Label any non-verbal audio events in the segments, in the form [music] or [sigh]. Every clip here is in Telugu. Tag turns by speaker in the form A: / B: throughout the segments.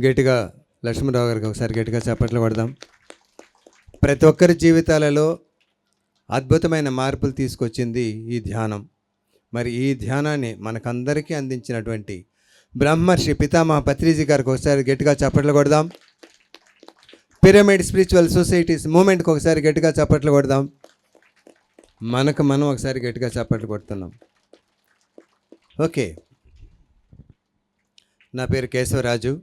A: గట్టిగా లక్ష్మణరావు గారికి ఒకసారి గట్టిగా చప్పట్లు కొడదాం ప్రతి ఒక్కరి జీవితాలలో అద్భుతమైన మార్పులు తీసుకొచ్చింది ఈ ధ్యానం. మరి ఈ ధ్యానాన్ని మనకందరికీ అందించినటువంటి బ్రహ్మర్షి పితామహ పత్రిజీ గారికి ఒకసారి గట్టిగా చప్పట్లు కొడదాం. పిరమిడ్ స్పిరిచువల్ సొసైటీస్ మూమెంట్కి ఒకసారి గట్టిగా చప్పట్లు కొడదాం. మనకు మనం ఒకసారి గట్టిగా చప్పట్లు కొడుతున్నాం. ఓకే. నా పేరు కేశవరాజు.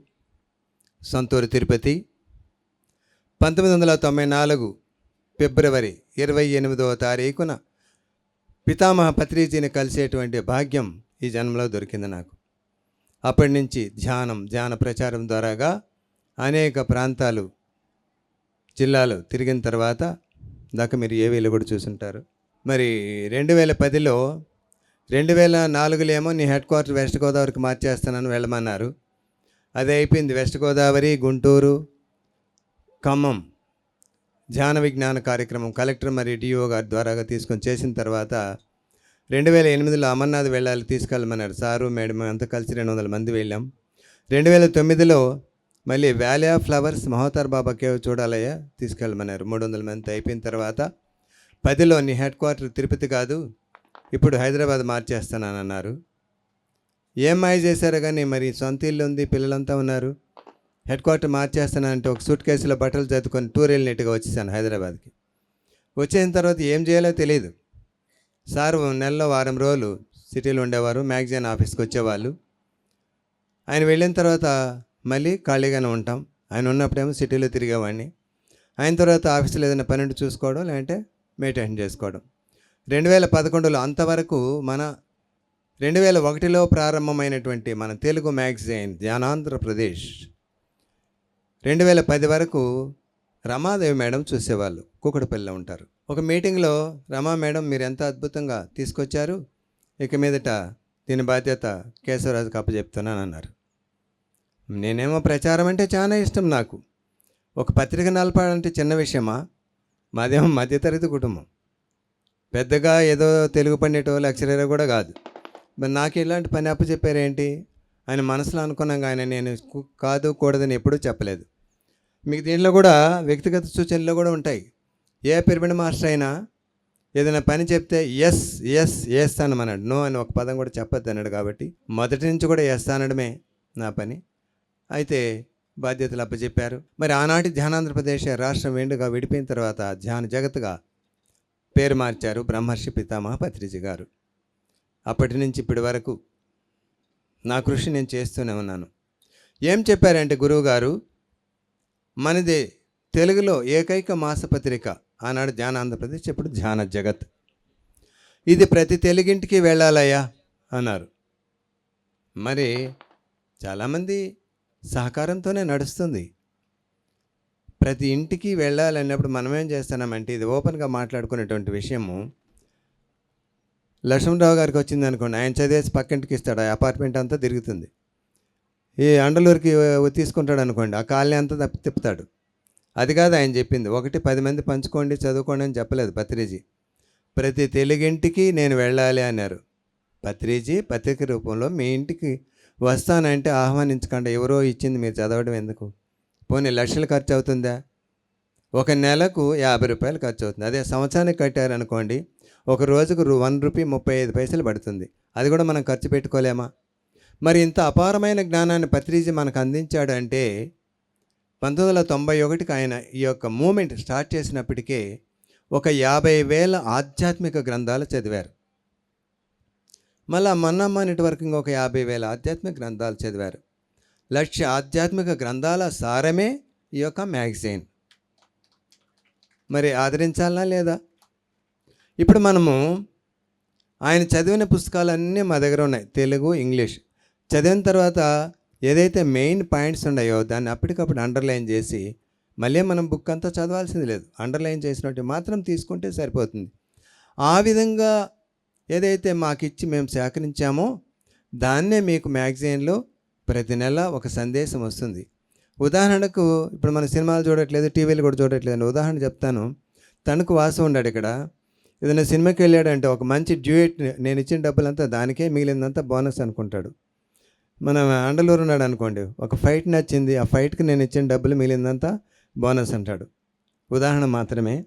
A: సొంతూరు తిరుపతి. పంతొమ్మిది వందల తొంభై నాలుగు ఫిబ్రవరి ఇరవై ఎనిమిదవ తారీఖున పితామహ పత్రిజీని కలిసేటువంటి భాగ్యం ఈ జన్మలో దొరికింది నాకు. అప్పటి నుంచి ధ్యానం ధ్యాన ప్రచారం ద్వారాగా అనేక ప్రాంతాలు జిల్లాలు తిరిగిన తర్వాత దాకా మీరు ఏ వేలు కూడా చూసుంటారు. మరి రెండు వేల పదిలో రెండు వేల నాలుగులో ఏమో నీ హెడ్ క్వార్టర్ వెస్ట్ గోదావరికి మార్చేస్తానని వెళ్ళమన్నారు. అది అయిపోయింది. వెస్ట్ గోదావరి గుంటూరు ఖమ్మం. ధ్యాన విజ్ఞాన కార్యక్రమం కలెక్టర్ మరియు డిఓ గారి ద్వారాగా తీసుకొని చేసిన తర్వాత రెండు వేల ఎనిమిదిలో అమర్నాథ్ వెళ్ళాలి తీసుకెళ్ళమన్నారు. సారు మేడం అంతా కలిసి రెండు వందల మంది వెళ్ళాం. రెండు వేల తొమ్మిదిలో మళ్ళీ valley of flowers Mahotar Baba cave చూడాలయ్యా తీసుకెళ్ళమన్నారు. మూడు వందల మంది అయిపోయిన తర్వాత పదిలో నీ హెడ్ క్వార్టర్ తిరుపతి కాదు ఇప్పుడు హైదరాబాద్ మార్చేస్తానన్నారు ఏం మాయ చేశారో కానీ మరి సొంత ఇల్లు ఉంది పిల్లలంతా ఉన్నారు. హెడ్ క్వార్టర్ మార్చేస్తానంటే ఒక సూట్ కేసులో బట్టలు చదువుకొని టూర్ వెళ్ళినట్టుగా వచ్చేసాను హైదరాబాద్కి. వచ్చిన తర్వాత ఏం చేయాలో తెలియదు సార్ నెలలో వారం రోజులు సిటీలో ఉండేవారు మ్యాగజైన్ ఆఫీస్కి వచ్చేవాళ్ళు. ఆయన వెళ్ళిన తర్వాత మళ్ళీ ఖాళీగానే ఉంటాం. ఆయన ఉన్నప్పుడేమో సిటీలో తిరిగేవాడిని. ఆయన తర్వాత ఆఫీస్లో ఏదైనా పని చూసుకోవడం లేదంటే మెయింటైన్ చేసుకోవడం. రెండు వేల పదకొండులో అంతవరకు మన రెండు వేల ఒకటిలో ప్రారంభమైనటువంటి మన తెలుగు మ్యాగజైన్ ధ్యానాంధ్రప్రదేశ్. రెండు వేల పది వరకు రమాదేవి మేడం చూసేవాళ్ళు కుక్కడపల్లిలో ఉంటారు. ఒక మీటింగ్లో రమా మేడం మీరు ఎంత అద్భుతంగా తీసుకొచ్చారు ఇక మీదట దీని బాధ్యత కేశవరాజుకి అప్పచెప్తున్నాను అన్నారు నేనేమో ప్రచారం అంటే చాలా ఇష్టం నాకు. ఒక పత్రిక నలపాలంటే చిన్న విషయమా? మాదేమో మధ్యతరగతి కుటుంబం. పెద్దగా ఏదో తెలుగు పండిటో లెక్చరర్ కూడా కాదు. మరి నాకు ఇలాంటి పని అప్పు చెప్పారేంటి ఆయన మనసులో అనుకున్నాం ఆయన నేను కాదు కూడదని ఎప్పుడూ చెప్పలేదు. మీకు దీంట్లో కూడా వ్యక్తిగత సూచనలు కూడా ఉంటాయి. ఏ పిరమిడ్ మాస్టర్ అయినా ఏదైనా పని చెప్తే ఎస్ ఎస్ ఎస్ అన్నాడు నో అని ఒక పదం కూడా చెప్పొద్దు అన్నాడు కాబట్టి మొదటి నుంచి కూడా ఎస్ అనడమే నా పని. అయితే బాధ్యతలు అప్పచెప్పారు. మరి ఆనాటి ధ్యానాంధ్రప్రదేశ్ రాష్ట్రం వేండుగా విడిపోయిన తర్వాత ధ్యాన జగత్గా పేరు మార్చారు బ్రహ్మర్షి పితామహ పత్రిజి గారు. అప్పటి నుంచి ఇప్పటి వరకు నా కృషి నేను చేస్తూనే ఉన్నాను. ఏం చెప్పారంటే గురువుగారు మనది తెలుగులో ఏకైక మాసపత్రిక. ఆనాడు ధ్యాన ఆంధ్రప్రదేశ్ ఇప్పుడు ధ్యాన జగత్. ఇది ప్రతి తెలుగింటికి వెళ్ళాలయ్యా అన్నారు. మరి చాలామంది సహకారంతోనే నడుస్తుంది. ప్రతి ఇంటికి వెళ్ళాలన్నప్పుడు మనం ఏం చేస్తున్నామంటే ఇది ఓపెన్గా మాట్లాడుకునేటువంటి విషయము లక్ష్మణరావు గారికి వచ్చింది అనుకోండి ఆయన చదివేసి పక్కింటికి ఇస్తాడు ఆ అపార్ట్మెంట్ అంతా తిరుగుతుంది. ఈ అండలూరుకి తీసుకుంటాడు అనుకోండి ఆ కాలనీ అంతా తప్పి తిప్పుతాడు. అది కాదు ఆయన చెప్పింది ఒకటి పది మంది పంచుకోండి చదువుకోండి అని చెప్పలేదు పత్రిజీ. ప్రతి తెలుగింటికి నేను వెళ్ళాలి అన్నారు. పత్రిజీ పత్రిక రూపంలో మీ ఇంటికి వస్తానంటే ఆహ్వానించకుండా ఎవరో ఇచ్చింది మీరు చదవడం ఎందుకు? పోనీ లక్షలు ఖర్చు అవుతుందా ఒక నెలకు యాభై రూపాయలు ఖర్చు అవుతుంది అదే సంవత్సరానికి కట్టారనుకోండి ఒక రోజుకు వన్ రూపీ ముప్పై ఐదు పైసలు పడుతుంది. అది కూడా మనం ఖర్చు పెట్టుకోలేమా? మరి ఇంత అపారమైన జ్ఞానాన్ని పత్రిజీ మనకు అందించాడు అంటే పంతొమ్మిది వందల తొంభై ఒకటికి ఆయన ఈ యొక్క మూమెంట్ స్టార్ట్ చేసినప్పటికే ఒక యాభై వేల ఆధ్యాత్మిక గ్రంథాలు చదివారు. మళ్ళా మన్నమ్మ నెట్వర్కింగ్ ఇంకొక యాభై వేల ఆధ్యాత్మిక గ్రంథాలు చదివారు. లక్ష ఆధ్యాత్మిక గ్రంథాల సారమే ఈ యొక్క మ్యాగజైన్. మరి ఆదరించాలా లేదా? ఇప్పుడు మనము ఆయన చదివిన పుస్తకాలన్నీ మా దగ్గర ఉన్నాయి. తెలుగు ఇంగ్లీష్. చదివిన తర్వాత ఏదైతే మెయిన్ పాయింట్స్ ఉన్నాయో దాన్ని అప్పటికప్పుడు అండర్లైన్ చేసి మళ్ళీ మనం బుక్ అంతా చదవాల్సింది లేదు. అండర్లైన్ చేసినట్టు మాత్రం తీసుకుంటే సరిపోతుంది. ఆ విధంగా ఏదైతే మాకు ఇచ్చి మేము సేకరించామో దాన్నే మీకు మ్యాగజైన్లో ప్రతి నెల ఒక సందేశం వస్తుంది. ఉదాహరణకు ఇప్పుడు మన సినిమాలు చూడట్లేదు టీవీలు కూడా చూడట్లేదు ఉదాహరణ చెప్తాను. తణుకు వాసు ఉన్నాడు ఇక్కడ. ఏదైనా సినిమాకి వెళ్ళాడంటే ఒక మంచి డ్యూయట్ నేను ఇచ్చిన డబ్బులంతా దానికే మిగిలిందంతా బోనస్ అనుకుంటాడు. మన అండలూరు ఉన్నాడు అనుకోండి ఒక ఫైట్ నచ్చింది ఆ ఫైట్కి నేను ఇచ్చిన డబ్బులు మిగిలిందంతా బోనస్ అంటాడు. ఉదాహరణ మాత్రమే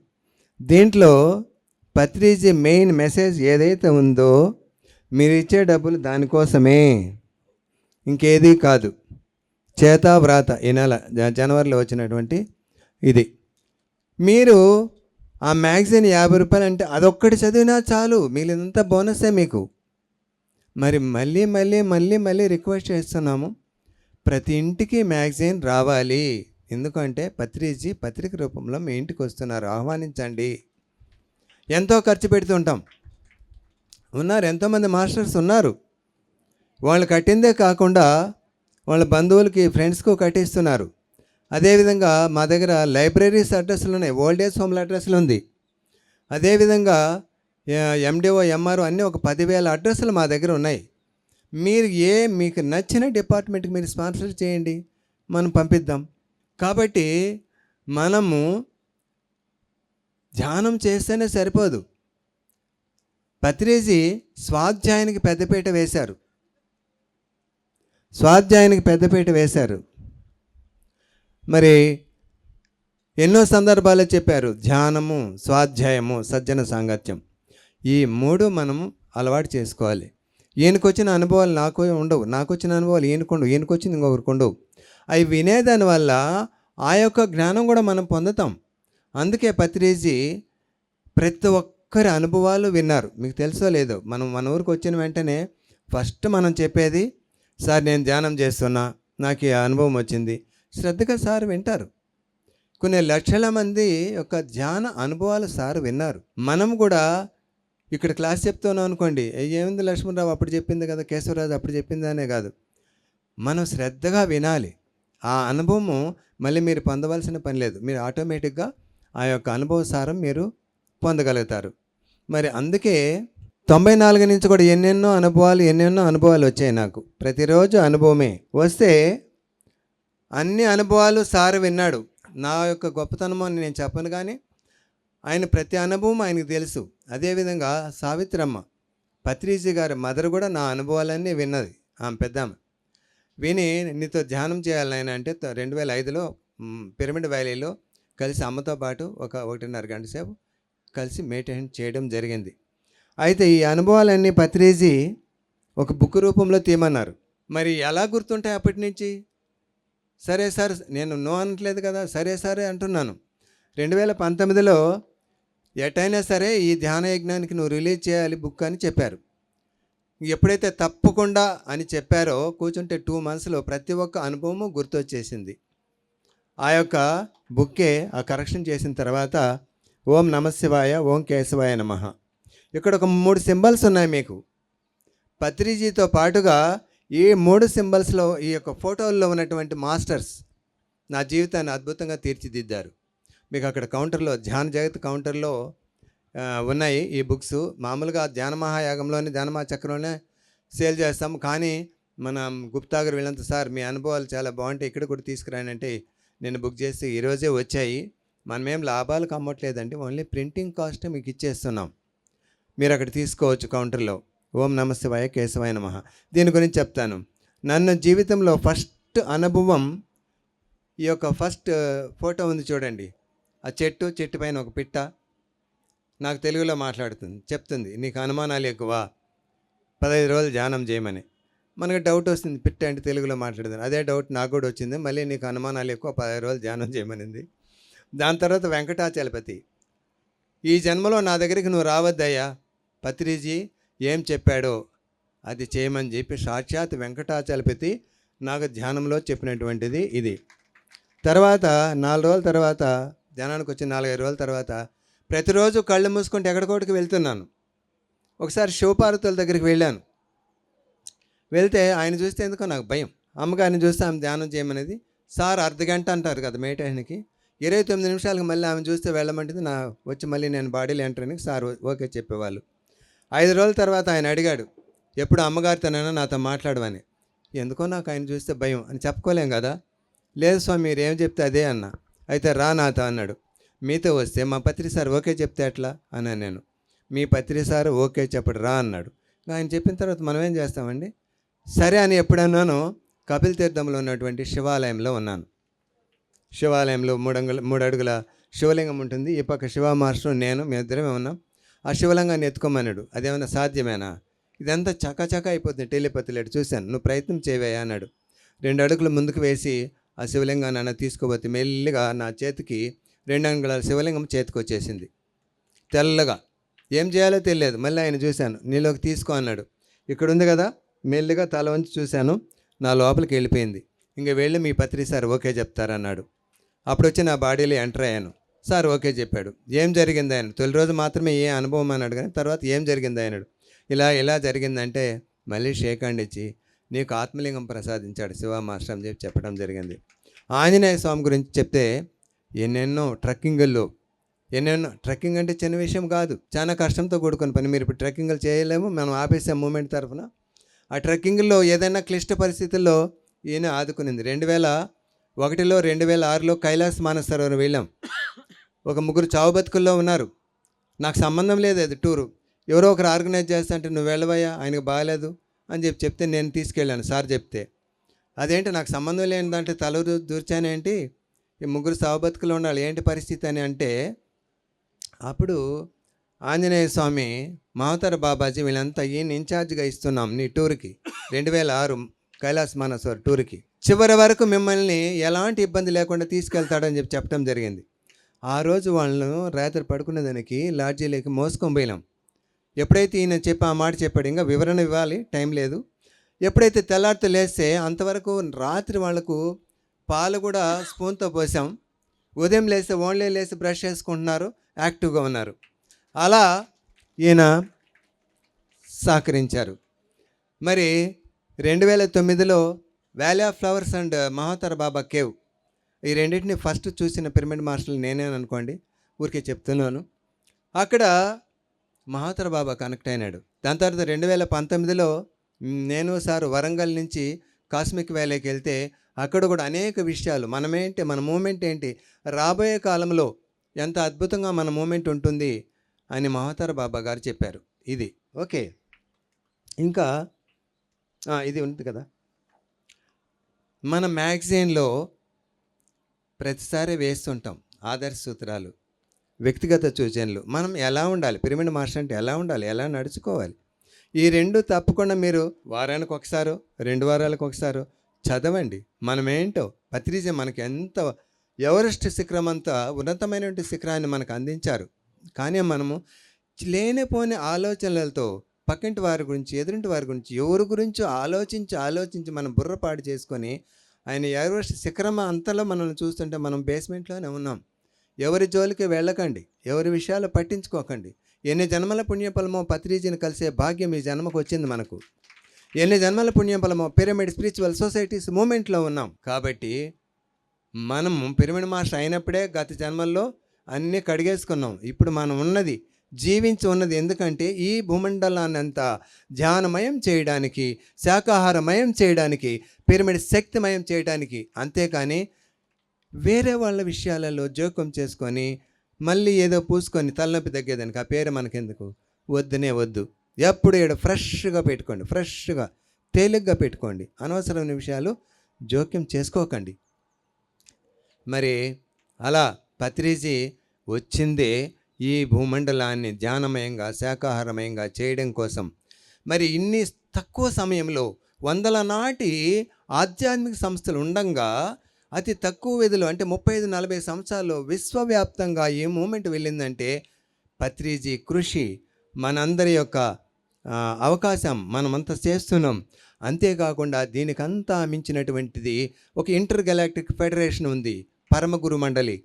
A: దీంట్లో పత్రిజీ మెయిన్ మెసేజ్ ఏదైతే ఉందో మీరు ఇచ్చే డబ్బులు దానికోసమే ఇంకేది కాదు. చేత వ్రాత ఈ నెల జ- జనవరిలో వచ్చినటువంటి ఇది. మీరు ఆ మ్యాగజైన్ యాభై రూపాయలు అంటే అదొక్కటి చదివినా చాలు మిగిలినంత బోనసే మీకు. మరి మళ్ళీ మళ్ళీ మళ్ళీ మళ్ళీ రిక్వెస్ట్ చేస్తున్నాము ప్రతి ఇంటికి మ్యాగజైన్ రావాలి. ఎందుకంటే పత్రిజీ పత్రిక రూపంలో మీ ఇంటికి వస్తున్నారు ఆహ్వానించండి. ఎంతో ఖర్చు పెడుతుంటాం ఉన్నారు ఎంతోమంది మాస్టర్స్ ఉన్నారు. వాళ్ళు కట్టిందే కాకుండా వాళ్ళ బంధువులకి ఫ్రెండ్స్కు కట్టిస్తున్నారు. అదేవిధంగా మా దగ్గర లైబ్రరీస్ అడ్రస్లు ఉన్నాయి. ఓల్డ్ ఏజ్ హోమ్ల అడ్రస్లు ఉంది. అదేవిధంగా ఎండిఓ ఎంఆర్ఓ అన్నీ ఒక పదివేల అడ్రస్లు మా దగ్గర ఉన్నాయి. మీరు ఏ మీకు నచ్చిన డిపార్ట్మెంట్కి మీరు స్పాన్సర్ చేయండి. మనం పంపిద్దాం. కాబట్టి మనము ధ్యానం చేస్తేనే సరిపోదు. పత్రేజీ స్వాధ్యాయానికి పెద్దపీట వేశారు. స్వాధ్యాయానికి పెద్దపీట వేశారు. మరి ఎన్నో సందర్భాలు చెప్పారు. ధ్యానము స్వాధ్యాయము సజ్జన సాంగత్యం. ఈ మూడు మనం అలవాటు చేసుకోవాలి. ఈయనకొచ్చిన అనుభవాలు నాకు ఉండవు. నాకు వచ్చిన అనుభవాలు ఈయనకుండవు. ఈయనకొచ్చింది ఇంకొకరికి ఉండవు. అవి వినేదాని వల్ల ఆ యొక్క జ్ఞానం కూడా మనం పొందుతాం. అందుకే పత్రిజీ ప్రతి ఒక్కరి అనుభవాలు విన్నారు. మీకు తెలుసో లేదో? మనం మన ఊరికి వచ్చిన వెంటనే ఫస్ట్ మనం చెప్పేది సార్ నేను ధ్యానం చేస్తున్నా. నాకు ఈ అనుభవం వచ్చింది. శ్రద్ధగా సార్ వింటారు. కొన్ని లక్షల మంది యొక్క ధ్యాన అనుభవాలు సార్ విన్నారు. మనం కూడా ఇక్కడ క్లాస్ చెప్తున్నాం అనుకోండి "ఏ, ఏముంది లక్ష్మణరావు అప్పుడు చెప్పింది కదా కేశవరాజు అప్పుడు చెప్పింది అనే కాదు. మనం శ్రద్ధగా వినాలి. ఆ అనుభవము మళ్ళీ మీరు పొందవలసిన పని లేదు. మీరు ఆటోమేటిక్గా ఆ యొక్క అనుభవ సారం మీరు పొందగలుగుతారు. మరి అందుకే తొంభై నాలుగు నుంచి కూడా ఎన్నెన్నో అనుభవాలు ఎన్నెన్నో అనుభవాలు వచ్చాయి నాకు. ప్రతిరోజు అనుభవమే. వస్తే అన్ని అనుభవాలు సార్ విన్నాడు. నా యొక్క గొప్పతనం అని నేను చెప్పను కానీ ఆయన ప్రతి అనుభవం ఆయనకు తెలుసు. అదేవిధంగా సావిత్రమ్మ పత్రిజీ గారి మదర్ కూడా నా అనుభవాలన్నీ విన్నది. ఆమె పెద్దమ్మ. విని నీతో ధ్యానం చేయాలని ఆయన అంటే రెండు వేల ఐదులో పిరమిడ్ వ్యాలీలో కలిసి అమ్మతో పాటు ఒక ఒకటిన్నర గంట సేపు కలిసి మెయింటైన్ చేయడం జరిగింది. అయితే ఈ అనుభవాలన్నీ పత్రిజీ ఒక బుక్ రూపంలో తీయమన్నారు. మరి ఎలా గుర్తుంటాయి అప్పటి నుంచి? సరే సార్ నేను నో అనట్లేదు కదా సరే సరే అంటున్నాను. రెండు వేల పంతొమ్మిదిలో ఎటైనా సరే ఈ ధ్యాన యజ్ఞానికి నువ్వు రిలీజ్ చేయాలి బుక్ అని చెప్పారు. ఎప్పుడైతే తప్పకుండా అని చెప్పారో కూర్చుంటే టూ మంత్స్లో ప్రతి ఒక్క అనుభవము గుర్తొచ్చేసింది. ఆ యొక్క బుక్కే ఆ కరెక్షన్ చేసిన తర్వాత ఓం నమశివాయ ఓం కేశవాయ నమ. ఇక్కడ ఒక మూడు సింబల్స్ ఉన్నాయి మీకు. పత్రిజీతో పాటుగా ఈ మూడు సింబల్స్లో ఈ యొక్క ఫోటోల్లో ఉన్నటువంటి మాస్టర్స్ నా జీవితాన్ని అద్భుతంగా తీర్చిదిద్దారు. మీకు అక్కడ కౌంటర్లో ధ్యాన జగత్ కౌంటర్లో ఉన్నాయి ఈ బుక్స్. మామూలుగా ధ్యాన మహాయాగంలోని ధ్యాన మహాచక్రంలోనే సేల్ చేస్తాం. కానీ మన గుప్తాగర్ వీళ్ళంతా సార్ మీ అనుభవాలు చాలా బాగుంటాయి. ఇక్కడ కూడా తీసుకురానంటే నేను బుక్ చేసి ఈరోజే వచ్చాయి. మనమేం లాభాలు కమ్మట్లేదండి ఓన్లీ ప్రింటింగ్ కాస్ట్ మీకు ఇచ్చేస్తున్నాం. మీరు అక్కడ తీసుకోవచ్చు కౌంటర్లో. ఓం నమశివాయ కేశవాయ నమ. దీని గురించి చెప్తాను. నన్ను జీవితంలో ఫస్ట్ అనుభవం ఈ యొక్క ఫస్ట్ ఫోటో ఉంది చూడండి. ఆ చెట్టు చెట్టు పైన ఒక పిట్ట. నాకు తెలుగులో మాట్లాడుతుంది చెప్తుంది నీకు అనుమానాలు ఎక్కువ. పదహైదు రోజులు ధ్యానం చేయమని. మనకు డౌట్ వస్తుంది పిట్ట అంటే తెలుగులో మాట్లాడుతుంది అదే డౌట్ నాకు కూడా వచ్చింది. మళ్ళీ నీకు అనుమానాలు ఎక్కువ పదహైదు రోజులు ధ్యానం చేయమనింది. దాని తర్వాత వెంకటాచలపతి. ఈ జన్మలో నా దగ్గరికి నువ్వు రావద్దయ్యా పత్రిజీ. ఏం చెప్పాడో అది చేయమని చెప్పి సాక్షాత్ వెంకటాచలపతి నాకు ధ్యానంలో చెప్పినటువంటిది ఇది. తర్వాత నాలుగు రోజుల తర్వాత ధ్యానానికి వచ్చిన నాలుగైదు రోజుల తర్వాత ప్రతిరోజు కళ్ళు మూసుకుంటే ఎక్కడికోటికి వెళ్తున్నాను. ఒకసారి శివపార్వతుల దగ్గరికి వెళ్ళాను. వెళ్తే ఆయన చూస్తే ఎందుకో నాకు భయం. అమ్మగారిని చూస్తే ఆమె ధ్యానం చేయమనేది సార్ అర్ధ గంట అంటారు కదా మేటానికి ఇరవై తొమ్మిది నిమిషాలకు మళ్ళీ ఆమె చూస్తే వెళ్ళమంటుంది నా వచ్చి మళ్ళీ నేను బాడీలో ఎంటర్ని సార్ ఓకే చెప్పేవాళ్ళు. ఐదు రోజుల తర్వాత ఆయన అడిగాడు ఎప్పుడు అమ్మగారితోనైనా నాతో మాట్లాడవని. ఎందుకో నాకు ఆయన చూస్తే భయం అని చెప్పుకోలేం కదా. లేదు స్వామి మీరు ఏం చెప్తే అదే అన్న. అయితే రా నాతో అన్నాడు. మీతో వస్తే మా పత్రి సార్ ఓకే చెప్తే ఎట్లా? అన్నాను నేను. మీ పత్రి సార్ ఓకే చెప్పడు రా అన్నాడు. ఆయన చెప్పిన తర్వాత మనం ఏం చేస్తామండి? సరే అని ఎప్పుడన్నాను కపిల్ తీర్థంలో ఉన్నటువంటి శివాలయంలో ఉన్నాను. శివాలయంలో మూడంగుల మూడు అడుగుల శివలింగం ఉంటుంది. ఈ పక్క శివ మాస్టర్ నేను మీ ఇద్దరమే ఉన్నాం. ఆ శివలింగాన్ని ఎత్తుకోమన్నాడు అదేమన్నా సాధ్యమేనా? ఇదంతా చకచక అయిపోతుంది టెలిపతిలేడు చూశాను. నువ్వు ప్రయత్నం చేయవే అన్నాడు. రెండు అడుగులు ముందుకు వేసి ఆ శివలింగాన్ని అన్న తీసుకోబోతే మెల్లిగా నా చేతికి రెండు అంగుళాల శివలింగం చేతికి వచ్చేసింది. తెల్లగా. ఏం చేయాలో తెలియదు మళ్ళీ ఆయన చూశాను. నీలోకి తీసుకో అన్నాడు. ఇక్కడ ఉంది కదా? మెల్లిగా తల వంచి చూశాను. నా లోపలికి వెళ్ళిపోయింది. ఇంక వెళ్ళి మీ పత్రి సార్ ఓకే చెప్తారన్నాడు. అప్పుడు వచ్చి నా బాడీలో ఎంటర్ అయ్యాను. సార్ ఓకే చెప్పాడు. ఏం జరిగింది? ఆయన తొలి రోజు మాత్రమే ఏ అనుభవం? అన్నాడు. కానీ తర్వాత ఏం జరిగింది? ఆయనడు ఇలా ఇలా జరిగిందంటే మళ్ళీ షేక్ హ్యాండ్ ఇచ్చి నీకు ఆత్మలింగం ప్రసాదించాడు శివ మాస్టర్ అని చెప్పి చెప్పడం జరిగింది. ఆంజనేయ స్వామి గురించి చెప్తే ఎన్నెన్నో ట్రెక్కింగుల్లో ఎన్నెన్నో ట్రెక్కింగ్ అంటే చిన్న విషయం కాదు. చాలా కష్టంతో కూడుకున్న పని. మీరు ఇప్పుడు ట్రెక్కింగ్లు చేయలేము. మనం ఆపేసాం మూమెంట్ తరఫున ఆ ట్రెక్కింగ్లో ఏదైనా క్లిష్ట పరిస్థితుల్లో ఈయన ఆదుకునింది. రెండు వేల ఒకటిలో రెండు వేల ఆరులో కైలాస్ మానసరోవరం వెళ్ళాం. ఒక ముగ్గురు చావు బతుకుల్లో ఉన్నారు. నాకు సంబంధం లేదు అది టూరు. ఎవరో ఒకరు ఆర్గనైజ్ చేస్తా అంటే నువ్వు వెళ్ళవయ్యా ఆయనకు బాగాలేదు అని చెప్పి చెప్తే నేను తీసుకెళ్ళాను సార్ చెప్తే. అదేంటి నాకు సంబంధం లేని దాంట్లో తలూరు దూర్చానేంటి ఈ ముగ్గురు సావు బతుకులు ఉండాలి. ఏంటి పరిస్థితి అని అంటే అప్పుడు ఆంజనేయ స్వామి మహతర బాబాజీ వీళ్ళంతా ఈయన ఇన్ఛార్జ్గా ఇస్తున్నాం నీ టూర్కి. రెండు వేల ఆరు కైలాస్ మానసవర్ టూర్కి. చివరి వరకు మిమ్మల్ని ఎలాంటి ఇబ్బంది లేకుండా తీసుకెళ్తాడని చెప్పి చెప్పడం జరిగింది. ఆ రోజు వాళ్ళను రాత్రి పడుకునేదానికి లాడ్జీలోకి మోసుకొని పోయినాం. ఎప్పుడైతే ఈయన చెప్పి ఆ మాట చెప్పాడు ఇంకా వివరణ ఇవ్వాలి టైం లేదు. ఎప్పుడైతే తెల్లారితో లేస్తే అంతవరకు రాత్రి వాళ్ళకు పాలు కూడా స్పూన్తో పోసాం. ఉదయం లేస్తే ఓన్లీ లేసి బ్రష్ చేసుకుంటున్నారు యాక్టివ్గా ఉన్నారు. అలా ఈయన సహకరించారు. మరి రెండు వేల తొమ్మిదిలో valley of flowers and Mahatara Baba cave ఈ రెండింటిని ఫస్ట్ చూసిన పిరమిడ్ మాస్టర్లు నేనే అనుకోండి ఊరికే చెప్తున్నాను. అక్కడ మహాతర బాబా కనెక్ట్ అయినాడు. దాని తర్వాత రెండు వేల పంతొమ్మిదిలో నేను సార్ వరంగల్ నుంచి కాస్మిక్ వ్యాలీకి వెళ్తే అక్కడ కూడా అనేక విషయాలు మనమేంటి మన మూమెంట్ ఏంటి రాబోయే కాలంలో ఎంత అద్భుతంగా మన మూమెంట్ ఉంటుంది అని మహాతర బాబా గారు చెప్పారు. ఇది. ఓకే. ఇంకా ఇది ఉంది కదా. మన మ్యాగజైన్లో ప్రతిసారి వేస్తుంటాం ఆదర్శ సూత్రాలు వ్యక్తిగత సూచనలు. మనం ఎలా ఉండాలి? పిరమిడ్ మాస్టర్ అంటే ఎలా ఉండాలి? ఎలా నడుచుకోవాలి? ఈ రెండు తప్పకుండా మీరు వారానికి ఒకసారో రెండు వారాలకు ఒకసారి చదవండి. మనమేంటో పత్రిజ మనకి ఎంత ఎవరెస్ట్ శిఖరం అంతా ఉన్నతమైనటువంటి శిఖరాన్ని మనకు అందించారు. కానీ మనము లేనిపోని ఆలోచనలతో పక్కింటి వారి గురించి ఎదురింటి వారి గురించి ఎవరి గురించో ఆలోచించి ఆలోచించి మనం బుర్రపాటు చేసుకొని ఆయన ఎవరెస్ట్ శిఖరం అంతలో మనల్ని చూస్తుంటే మనం బేస్మెంట్లోనే ఉన్నాం. ఎవరి జోలికి వెళ్ళకండి. ఎవరి విషయాలు పట్టించుకోకండి. ఎన్ని జన్మల పుణ్యఫలమో పత్రిజీని కలిసే భాగ్యం ఈ జన్మకు వచ్చింది మనకు. ఎన్ని జన్మల పుణ్యఫలమో పిరమిడ్ స్పిరిచువల్ సొసైటీస్ మూమెంట్లో ఉన్నాం. కాబట్టి మనం పిరమిడ్ మాస్టర్ అయినప్పుడే గత జన్మల్లో అన్నీ కడిగేసుకున్నాం. ఇప్పుడు మనం ఉన్నది జీవించి ఉన్నది ఎందుకంటే ఈ భూమండలాన్ని అంతా ధ్యానమయం చేయడానికి శాకాహారమయం చేయడానికి పిరమిడ్ శక్తిమయం చేయడానికి అంతేకాని వేరే వాళ్ళ విషయాలలో జోక్యం చేసుకొని మళ్ళీ ఏదో పూసుకొని తలనొప్పి తగ్గేదానికి ఆ పేరు మనకెందుకు? వద్దునే వద్దు. ఎప్పుడు ఏడు ఫ్రెష్గా పెట్టుకోండి ఫ్రెష్గా తేలిగ్గా పెట్టుకోండి. అనవసరమైన విషయాలు జోక్యం చేసుకోకండి. మరి అలా పత్రిజీ వచ్చిందే ఈ భూమండలాన్ని ధ్యానమయంగా శాకాహారమయంగా చేయడం కోసం. మరి ఇన్ని తక్కువ సమయంలో వందల నాటి ఆధ్యాత్మిక సంస్థలు ఉండంగా అతి తక్కువ వ్యధిలో అంటే ముప్పై ఐదు నలభై సంవత్సరాల్లో విశ్వవ్యాప్తంగా ఏ మూమెంట్ వెళ్ళిందంటే పత్రిజీ కృషి మనందరి యొక్క అవకాశం మనమంతా చేస్తున్నాం. అంతేకాకుండా దీనికంతా మించినటువంటిది ఒక ఇంటర్ గెలాక్టిక్ ఫెడరేషన్ ఉంది పరమగురు మండలి.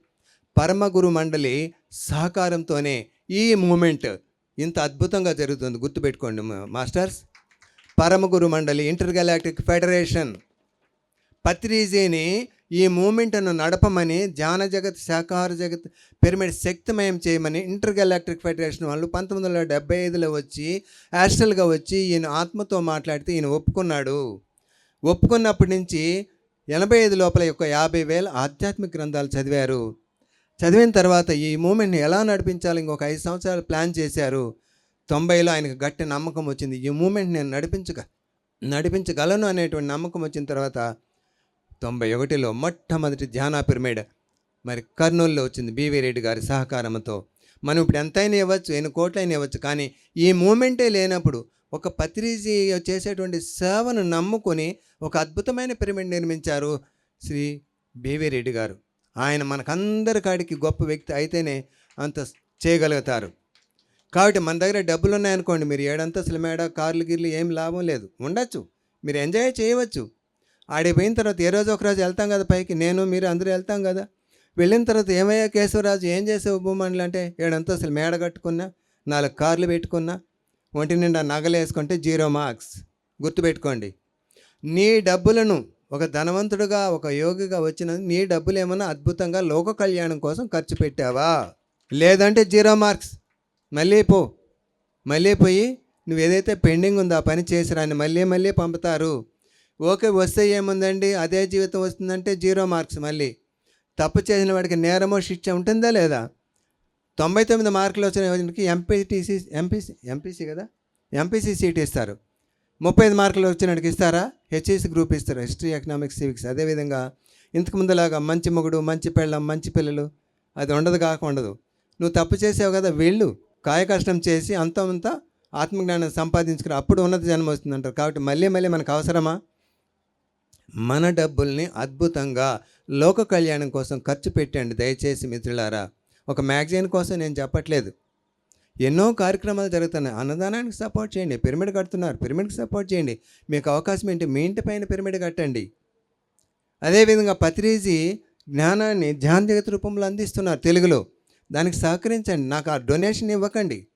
A: పరమగురు మండలి సహకారంతోనే ఈ మూమెంట్ ఇంత అద్భుతంగా జరుగుతుంది. గుర్తుపెట్టుకోండి మాస్టర్స్. పరమగురు మండలి ఇంటర్ గెలాక్టిక్ ఫెడరేషన్. పత్రిజీని ఈ మూమెంట్ను నడపమని ధ్యాన జగత్ శాకాహార జగత్ పిరమిడ్ శక్తిమయం చేయమని ఇంటర్ గెలాక్టిక్ ఫెడరేషన్ వాళ్ళు పంతొమ్మిది వందల డెబ్బై ఐదులో వచ్చి యాస్ట్రల్గా వచ్చి ఈయన ఆత్మతో మాట్లాడితే ఈయన ఒప్పుకున్నాడు. ఒప్పుకున్నప్పటి నుంచి ఎనభై ఐదు లోపల యొక్క యాభై వేల ఆధ్యాత్మిక గ్రంథాలు చదివారు. చదివిన తర్వాత ఈ మూమెంట్ని ఎలా నడిపించాలి? ఇంకొక ఐదు సంవత్సరాలు ప్లాన్ చేశారు. తొంభైలో ఆయనకు గట్టి నమ్మకం వచ్చింది. ఈ మూమెంట్ నేను నడిపించగ నడిపించగలను అనేటువంటి నమ్మకం వచ్చిన తర్వాత తొంభై ఒకటిలో మొట్టమొదటి ధ్యాన పిరమిడ్ మరి కర్నూలులో వచ్చింది బీవీ రెడ్డి గారి సహకారంతో. మనం ఇప్పుడు ఎంతైనా ఇవ్వచ్చు ఎన్ని కోట్లైనా ఇవ్వచ్చు కానీ ఈ మూమెంటే లేనప్పుడు ఒక పత్రిజీ చేసేటువంటి సేవను నమ్ముకొని ఒక అద్భుతమైన పిరమిడ్ నిర్మించారు శ్రీ బీవీ రెడ్డి గారు. ఆయన మనకందరి కాడికి గొప్ప వ్యక్తి అయితేనే అంత చేయగలుగుతారు. కాబట్టి మన దగ్గర డబ్బులు ఉన్నాయనుకోండి మీరు ఏడంతస్తుల మేడ కార్లు గిర్లు ఏం లాభం లేదు. ఉండొచ్చు. మీరు ఎంజాయ్ చేయవచ్చు. ఆడికి పోయిన తర్వాత ఏ రోజు ఒక రోజు వెళ్తాం కదా పైకి నేను మీరు అందరూ వెళ్తాం కదా. వెళ్ళిన తర్వాత ఏమయ్యా కేశవరాజు ఏం చేసే భూమండలు అంటే ఏడంతస్తులు మేడ కట్టుకున్నా నాలుగు కార్లు పెట్టుకున్నా ఒంటి నిండా నగలు వేసుకుంటే జీరో మార్క్స్. గుర్తుపెట్టుకోండి. నీ డబ్బులను ఒక ధనవంతుడుగా ఒక యోగిగా వచ్చిన నీ డబ్బులు ఏమైనా అద్భుతంగా లోక కళ్యాణం కోసం ఖర్చు పెట్టావా? లేదంటే జీరో మార్క్స్. మళ్ళీ పో. మళ్ళీ పోయి నువ్వు ఏదైతే పెండింగ్ ఉందో ఆ పని చేసిరాని మళ్ళీ మళ్ళీ పంపుతారు. ఓకే వస్తే ఏముందండి? అదే జీవితం వస్తుందంటే జీరో మార్క్స్ మళ్ళీ. తప్పు చేసిన వాడికి నేరమో శిక్ష ఉంటుందా లేదా? తొంభై తొమ్మిది మార్కులు వచ్చిన వాడికి ఎంపీటీసీ ఎంపీసీ ఎంపీసీ కదా? ఎంపీసీ సీట్ ఇస్తారు. ముప్పై ఐదు మార్కులు వచ్చినట్టుకి ఇస్తారా? హెచ్ఈసి గ్రూప్ ఇస్తారు? హిస్టరీ ఎకనామిక్స్ సివిక్స్ అదేవిధంగా ఇంతకు ముందులాగా మంచి మొగుడు మంచి పెళ్ళం మంచి పిల్లలు అది ఉండదు కాక ఉండదు. నువ్వు తప్పు చేసావు కదా వెళ్ళు. కాయ కష్టం చేసి అంత ఆత్మజ్ఞానం సంపాదించుకుని అప్పుడు ఉన్నత జన్మ వస్తుందంటారు. కాబట్టి మళ్ళీ మళ్ళీ మనకు అవసరమా? మన డబ్బుల్ని అద్భుతంగా లోక కళ్యాణం కోసం ఖర్చు పెట్టండి దయచేసి మిత్రులారా. ఒక మ్యాగజైన్ కోసం నేను చెప్పట్లేదు. ఎన్నో కార్యక్రమాలు జరుగుతున్నాయి. అన్నదానానికి సపోర్ట్ చేయండి. పిరమిడ్ కడుతున్నారు. పిరమిడ్కి సపోర్ట్ చేయండి. మీకు అవకాశం ఏంటి? మీ ఇంటి పైన పిరమిడ్ కట్టండి. అదేవిధంగా పత్రిజీ జ్ఞానాన్ని ధ్యాన జగత్ రూపంలో అందిస్తున్నారు తెలుగులో. దానికి సహకరించండి. నాకు ఆ డొనేషన్ ఇవ్వకండి.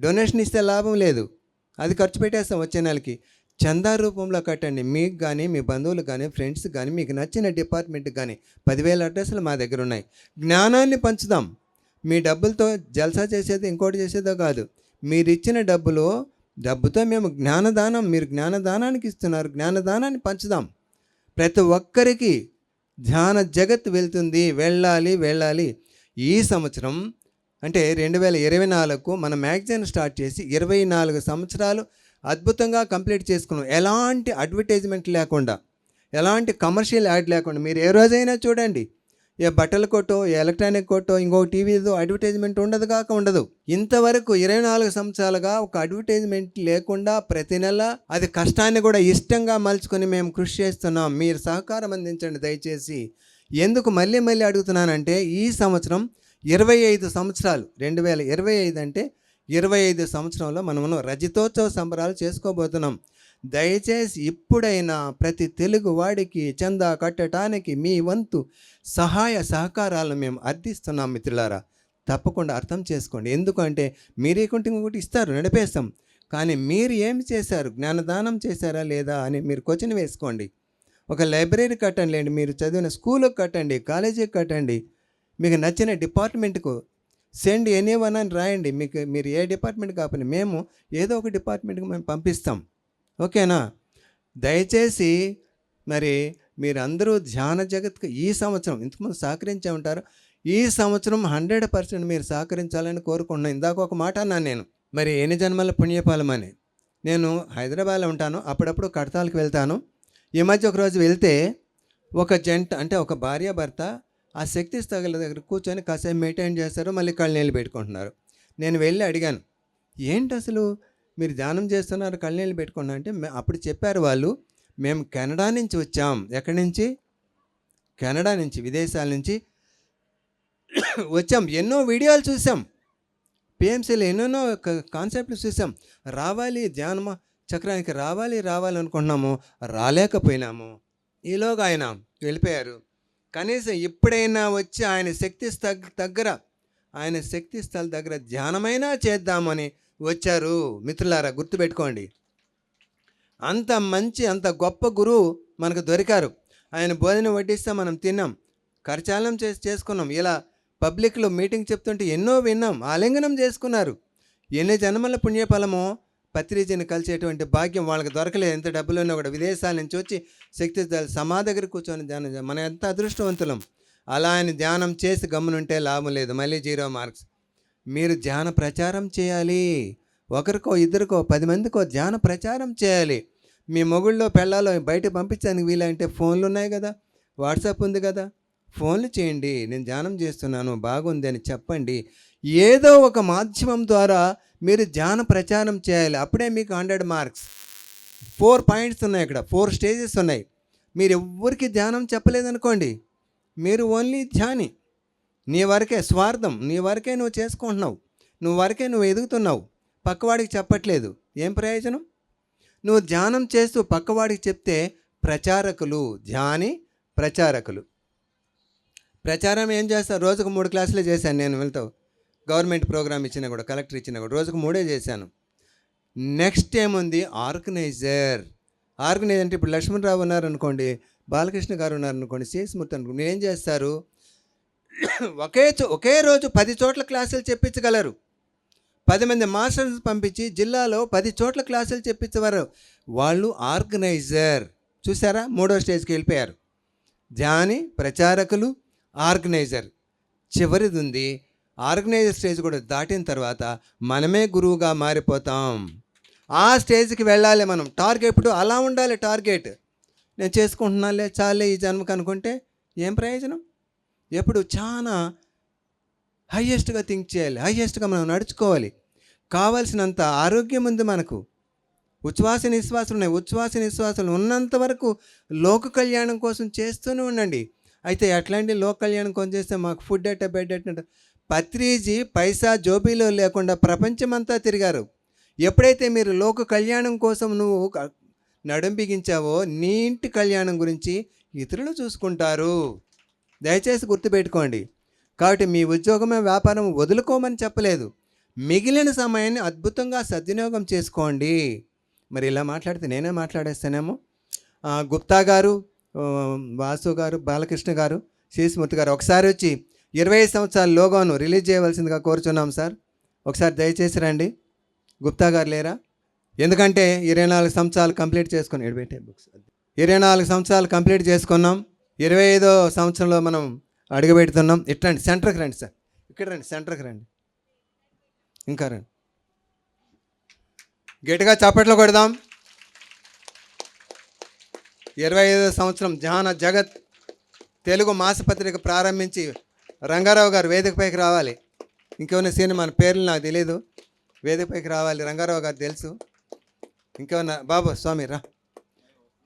A: డొనేషన్ ఇస్తే లాభం లేదు. అది ఖర్చు పెట్టేస్తాం వచ్చే నెలకి. చందా రూపంలో కట్టండి. మీకు కానీ మీ బంధువులకు కానీ ఫ్రెండ్స్ కానీ మీకు నచ్చిన డిపార్ట్మెంట్కి కానీ పదివేల అడ్రస్లు మా దగ్గర ఉన్నాయి. జ్ఞానాన్ని పంచుదాం. మీ డబ్బులతో జల్సా చేసేది ఇంకోటి చేసేదో కాదు. మీరు ఇచ్చిన డబ్బులో డబ్బుతో మేము జ్ఞానదానం మీరు జ్ఞానదానానికి ఇస్తున్నారు జ్ఞానదానాన్ని పంచుదాం. ప్రతి ఒక్కరికి ధ్యాన జగత్ వెళ్తుంది వెళ్ళాలి వెళ్ళాలి. ఈ సంవత్సరం అంటే రెండు వేల ఇరవై నాలుగుకు మన మ్యాగజైన్ స్టార్ట్ చేసి ఇరవై నాలుగు సంవత్సరాలు అద్భుతంగా కంప్లీట్ చేసుకున్నాం. ఎలాంటి అడ్వర్టైజ్మెంట్ లేకుండా ఎలాంటి కమర్షియల్ యాడ్ లేకుండా మీరు ఏ రోజైనా చూడండి. ఏ బట్టల కొట్టో ఏ ఎలక్ట్రానిక్ కొట్టో ఇంకో టీవీదో అడ్వర్టైజ్మెంట్ ఉండదు కాక ఉండదు. ఇంతవరకు ఇరవై నాలుగు సంవత్సరాలుగా ఒక అడ్వర్టైజ్మెంట్ లేకుండా ప్రతి నెల అది కష్టాన్ని కూడా ఇష్టంగా మలుచుకొని మేము కృషి చేస్తున్నాం. మీరు సహకారం అందించండి దయచేసి. ఎందుకు మళ్ళీ మళ్ళీ అడుగుతున్నానంటే ఈ సంవత్సరం ఇరవై ఐదు సంవత్సరాలు రెండు వేల ఇరవై ఐదు అంటే ఇరవై ఐదు సంవత్సరంలో మనము రజతోత్సవ సంబరాలు చేసుకోబోతున్నాం. దయచేసి ఇప్పుడైనా ప్రతి తెలుగు వాడికి చందా కట్టడానికి మీ వంతు సహాయ సహకారాలను మేము అర్థిస్తున్నాం మిత్రులారా. తప్పకుండా అర్థం చేసుకోండి. ఎందుకంటే మీరే కొంటే ఇంకొకటి ఇస్తారు నడిపేస్తాం. కానీ మీరు ఏమి చేశారు? జ్ఞానదానం చేశారా లేదా అని మీరు క్వశ్చన్ వేసుకోండి. ఒక లైబ్రరీ కట్టండి లేండి మీరు చదివిన స్కూల్కి కట్టండి కాలేజీకి కట్టండి. మీకు నచ్చిన డిపార్ట్మెంట్కు సెండ్ ఎనీ వన్ అని రాయండి. మీకు మీరు ఏ డిపార్ట్మెంట్ కాకపోయినా మేము ఏదో ఒక డిపార్ట్మెంట్కి మేము పంపిస్తాం. ఓకేనా? దయచేసి మరి మీరందరూ ధ్యాన జగత్కు ఈ సంవత్సరం ఇంతకుముందు సహకరించే ఉంటారు. ఈ సంవత్సరం హండ్రెడ్ పర్సెంట్ మీరు సహకరించాలని కోరుకుంటున్నాను. ఇందాక ఒక మాట అన్నాను నేను. మరి ఎన్ని జన్మల అని? నేను హైదరాబాద్లో ఉంటాను. అప్పుడప్పుడు కడతాలకు వెళ్తాను. ఈ మధ్య ఒకరోజు వెళ్తే ఒక జంట అంటే ఒక భార్య భర్త ఆ శక్తి స్థగల దగ్గర కూర్చొని కాసేపు మెయింటైన్ చేస్తారు. మళ్ళీ కళ్ళు నీళ్ళు పెట్టుకుంటున్నారు. నేను వెళ్ళి అడిగాను ఏంటి అసలు మీరు ధ్యానం చేస్తున్నారు కళ్ళనీళ్ళు పెట్టుకున్నా అంటే అప్పుడు చెప్పారు వాళ్ళు మేము కెనడా నుంచి వచ్చాం. ఎక్కడి నుంచి? కెనడా నుంచి విదేశాల నుంచి. [coughs] వచ్చాం. ఎన్నో వీడియోలు చూసాం. పిఎంసీలో ఎన్నెన్నో కాన్సెప్ట్లు చూసాం. రావాలి ధ్యానమ చక్రానికి రావాలి రావాలనుకున్నాము రాలేకపోయినాము. ఈలోగా ఆయన వెళ్ళిపోయారు. కనీసం ఎప్పుడైనా వచ్చి ఆయన శక్తి స్థ దగ్గర ఆయన శక్తి స్థల దగ్గర ధ్యానమైనా చేద్దామని వచ్చారు మిత్రులారా గుర్తుపెట్టుకోండి. అంత మంచి అంత గొప్ప గురువు మనకు దొరికారు. ఆయన భోజనం వడ్డిస్తే మనం తిన్నాం. కరచాలం చేసి చేసుకున్నాం. ఇలా పబ్లిక్లో మీటింగ్ చెప్తుంటే ఎన్నో విన్నాం. ఆలింగనం చేసుకున్నారు. ఎన్ని జన్మల పుణ్యఫలమో పత్రిజీని కలిసేటువంటి భాగ్యం వాళ్ళకి దొరకలేదు. ఎంత డబ్బులు ఉన్నా కూడా విదేశాల నుంచి వచ్చి శక్తి సమా దగ్గర కూర్చొని ధ్యానం మనం ఎంత అదృష్టవంతులం. అలా ఆయన ధ్యానం చేసి గమ్మునుంటే లాభం లేదు. మళ్ళీ జీరో మార్క్స్. మీరు ధ్యాన ప్రచారం చేయాలి. ఒకరికో ఇద్దరికో పది మందికో ధ్యాన ప్రచారం చేయాలి. మీ మొగుళ్ళో పెళ్ళాలో బయట పంపించడానికి వీలంటే ఫోన్లు ఉన్నాయి కదా? వాట్సాప్ ఉంది కదా? ఫోన్లు చేయండి. నేను ధ్యానం చేస్తున్నాను. బాగుంది అని చెప్పండి. ఏదో ఒక మాధ్యమం ద్వారా మీరు ధ్యాన ప్రచారం చేయాలి. అప్పుడే మీకు హండ్రెడ్ మార్క్స్. ఫోర్ పాయింట్స్ ఉన్నాయి ఇక్కడ. ఫోర్ స్టేజెస్ ఉన్నాయి. మీరు ఎవ్వరికి ధ్యానం చెప్పలేదనుకోండి. మీరు ఓన్లీ ధ్యాని. నీ వరకే స్వార్థం నీ వరకే నువ్వు చేసుకుంటున్నావు. నువ్వు వరకే నువ్వు ఎదుగుతున్నావు. పక్కవాడికి చెప్పట్లేదు. ఏం ప్రయోజనం? నువ్వు ధ్యానం చేస్తూ పక్కవాడికి చెప్తే ప్రచారకులు ధ్యాని ప్రచారకులు. ప్రచారం ఏం చేస్తావు రోజుకు మూడు క్లాసులే చేశాను నేను వెళ్తావు గవర్నమెంట్ ప్రోగ్రామ్ ఇచ్చినా కూడా కలెక్టర్ ఇచ్చినా కూడా రోజుకు మూడే చేశాను. నెక్స్ట్ ఏముంది? ఆర్గనైజర్. ఆర్గనైజర్ అంటే ఇప్పుడు లక్ష్మణరావు ఉన్నారనుకోండి బాలకృష్ణ గారు ఉన్నారు అనుకోండి శేషమూర్తి అనుకోండి ఏం చేస్తారు? ఒకే చో- ఒకే రోజు పది చోట్ల క్లాసులు చెప్పించగలరు. పది మంది మాస్టర్స్ పంపించి జిల్లాలో పది చోట్ల క్లాసులు చెప్పించేవారు. వాళ్ళు ఆర్గనైజర్. చూసారా మూడో స్టేజ్కి వెళ్ళిపోయారు. ధ్యాని ప్రచారకులు ఆర్గనైజర్. చివరిది ఉంది ఆర్గనైజర్ స్టేజ్ కూడా దాటిన తర్వాత మనమే గురువుగా మారిపోతాం. ఆ స్టేజ్కి వెళ్ళాలి మనం. టార్గెట్ ఇప్పుడు అలా ఉండాలి టార్గెట్. నేను చేసుకుంటున్నాలే చాలే ఈ జన్మకు అనుకుంటే ఏం ప్రయోజనం? ఎప్పుడు చాలా హయ్యెస్ట్గా థింక్ చేయాలి హయ్యెస్ట్గా మనం నడుచుకోవాలి. కావాల్సినంత ఆరోగ్యం ఉంది మనకు. ఉచ్ఛ్వాస నిశ్వాసాలు ఉన్నాయి ఉచ్ఛ్వాస నిశ్వాసాలు ఉన్నంత వరకు లోక కళ్యాణం కోసం చేస్తూనే ఉండండి. అయితే ఎట్లాంటి లోక కళ్యాణం కోసం చేస్తే మాకు ఫుడ్ అట్ట బెడ్ అట్ట పత్రిజీ పైసా జోబీలో లేకుండా ప్రపంచమంతా తిరిగారు. ఎప్పుడైతే మీరు లోక కళ్యాణం కోసం నువ్వు నడుం బిగించావో నీ ఇంటి కళ్యాణం గురించి ఇతరులు చూసుకుంటారు. దయచేసి గుర్తుపెట్టుకోండి. కాబట్టి మీ ఉద్యోగమే వ్యాపారం వదులుకోమని చెప్పలేదు. మిగిలిన సమయాన్ని అద్భుతంగా సద్వినియోగం చేసుకోండి. మరి ఇలా మాట్లాడితే నేనే మాట్లాడేస్తానేమో? గుప్తా గారు వాసు గారు బాలకృష్ణ గారు శ్రీస్మూర్తి గారు ఒకసారి వచ్చి ఇరవై ఐదు సంవత్సరాల లోగోను రిలీజ్ చేయవలసిందిగా కోరుచున్నాం సార్. ఒకసారి దయచేసి రండి. గుప్తా గారు లేరా? ఎందుకంటే ఇరవై నాలుగు సంవత్సరాలు కంప్లీట్ చేసుకుని ఎడబెట్టే బుక్స్ ఇరవై నాలుగు సంవత్సరాలు కంప్లీట్ చేసుకున్నాం. ఇరవై ఐదో సంవత్సరంలో మనం అడుగుపెడుతున్నాం. ఇట్లాంటి సెంటర్కి రండి సార్. ఇక్కడ రండి సెంటర్కి రండి. ఇంకా రండి. గట్టిగా చప్పట్లు కొడదాం. ఇరవై ఐదో సంవత్సరం జాన జగత్ తెలుగు మాసపత్రిక ప్రారంభించి రంగారావు గారు వేదికపైకి రావాలి. ఇంకేమైనా సీన్ మన పేర్లు నాకు తెలియదు వేదికపైకి రావాలి. రంగారావు గారు తెలుసు. ఇంకేమన్నా? బాబు స్వామి రా.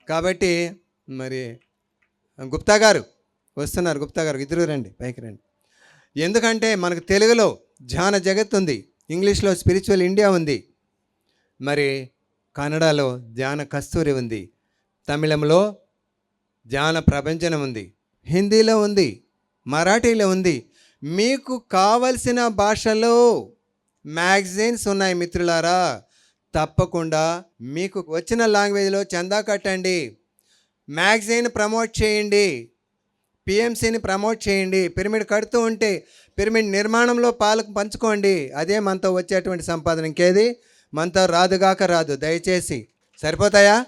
A: కాబట్టి మరి గుప్తా గారు వస్తున్నారు. గుప్తా గారు ఇద్దరు రండి పైకి రండి. ఎందుకంటే మనకు తెలుగులో ధ్యాన జగత్ ఉంది ఇంగ్లీష్లో స్పిరిచువల్ ఇండియా ఉంది మరి కన్నడలో ధ్యాన కస్తూరి ఉంది తమిళంలో ధ్యాన ప్రపంచనం ఉంది హిందీలో ఉంది మరాఠీలో ఉంది. మీకు కావలసిన భాషలో మ్యాగజైన్స్ ఉన్నాయి మిత్రులారా. తప్పకుండా మీకు వచ్చిన లాంగ్వేజ్లో చందా కట్టండి. మ్యాగజైన్ ప్రమోట్ చేయండి. పిఎంసీని ప్రమోట్ చేయండి. పిరమిడ్ కడుతూ ఉంటే పిరమిడ్ నిర్మాణంలో పాలకు పంచుకోండి. అదే మనతో వచ్చేటువంటి సంపాదన. ఇంకేది? మనతో రాదుగాక రాదు. దయచేసి. సరిపోతాయా?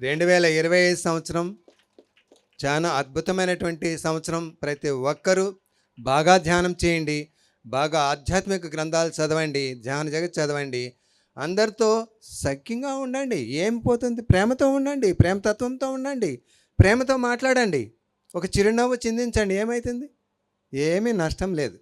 A: రెండు వేల ఇరవై ఐదు సంవత్సరం చాలా అద్భుతమైనటువంటి సంవత్సరం. ప్రతి ఒక్కరూ బాగా ధ్యానం చేయండి. బాగా ఆధ్యాత్మిక గ్రంథాలు చదవండి ధ్యాన జగత్ చదవండి. అందరితో సఖ్యంగా ఉండండి ఏం పోతుంది? ప్రేమతో ఉండండి ప్రేమతత్వంతో ఉండండి ప్రేమతో మాట్లాడండి. ఒక చిరునవ్వు చిందించండి ఏమవుతుంది ఏమీ నష్టం లేదు.